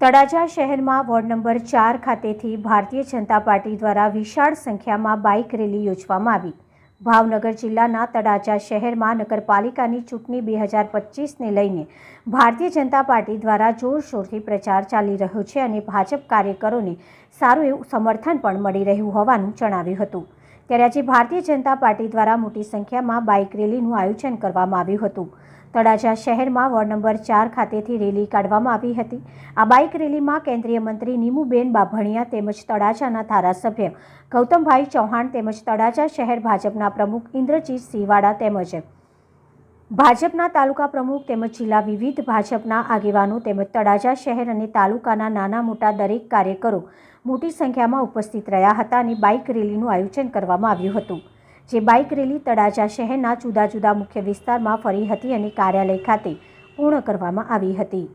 તળાજા શહેરમાં ward number ચાર ખાતેથી ભારતીય જનતા પાર્ટી દ્વારા વિશાળ સંખ્યામાં બાઇક રેલી યોજવામાં આવી. ભાવનગર જિલ્લાના તળાજા શહેરમાં નગરપાલિકાની ચૂંટણી બે હજાર પચીસને લઈને ભારતીય જનતા પાર્ટી દ્વારા જોરશોરથી પ્રચાર ચાલી રહ્યો છે અને ભાજપ કાર્યકરોને સારું એવું સમર્થન પણ મળી રહ્યું હોવાનું જણાવ્યું હતું. ત્યારે આજે ભારતીય જનતા પાર્ટી દ્વારા મોટી સંખ્યામાં બાઇક રેલીનું આયોજન કરવામાં આવ્યું હતું. તળાજા શહેરમાં વોર્ડ નંબર ચાર ખાતેથી રેલી કાઢવામાં આવી હતી. આ બાઇક રેલીમાં કેન્દ્રીય મંત્રી નીમુબેન બાભણિયા તેમજ તળાજાના ધારાસભ્ય ગૌતમભાઈ ચૌહાણ તેમજ તળાજા શહેર ભાજપના પ્રમુખ ઇન્દ્રજીત સિંહવાડા તેમજ ભાજપના તાલુકા પ્રમુખ તેમજ જિલ્લા વિવિધ ભાજપના આગેવાનો તેમજ તળાજા શહેર અને તાલુકાના નાના મોટા દરેક કાર્યકરો મોટી સંખ્યામાં ઉપસ્થિત રહ્યા હતા અને બાઇક રેલીનું આયોજન કરવામાં આવ્યું હતું. જે બાઇક રેલી તળાજા શહેરના જુદા જુદા મુખ્ય વિસ્તારમાં ફરી હતી અને કાર્યાલય ખાતે પૂર્ણ કરવામાં આવી હતી.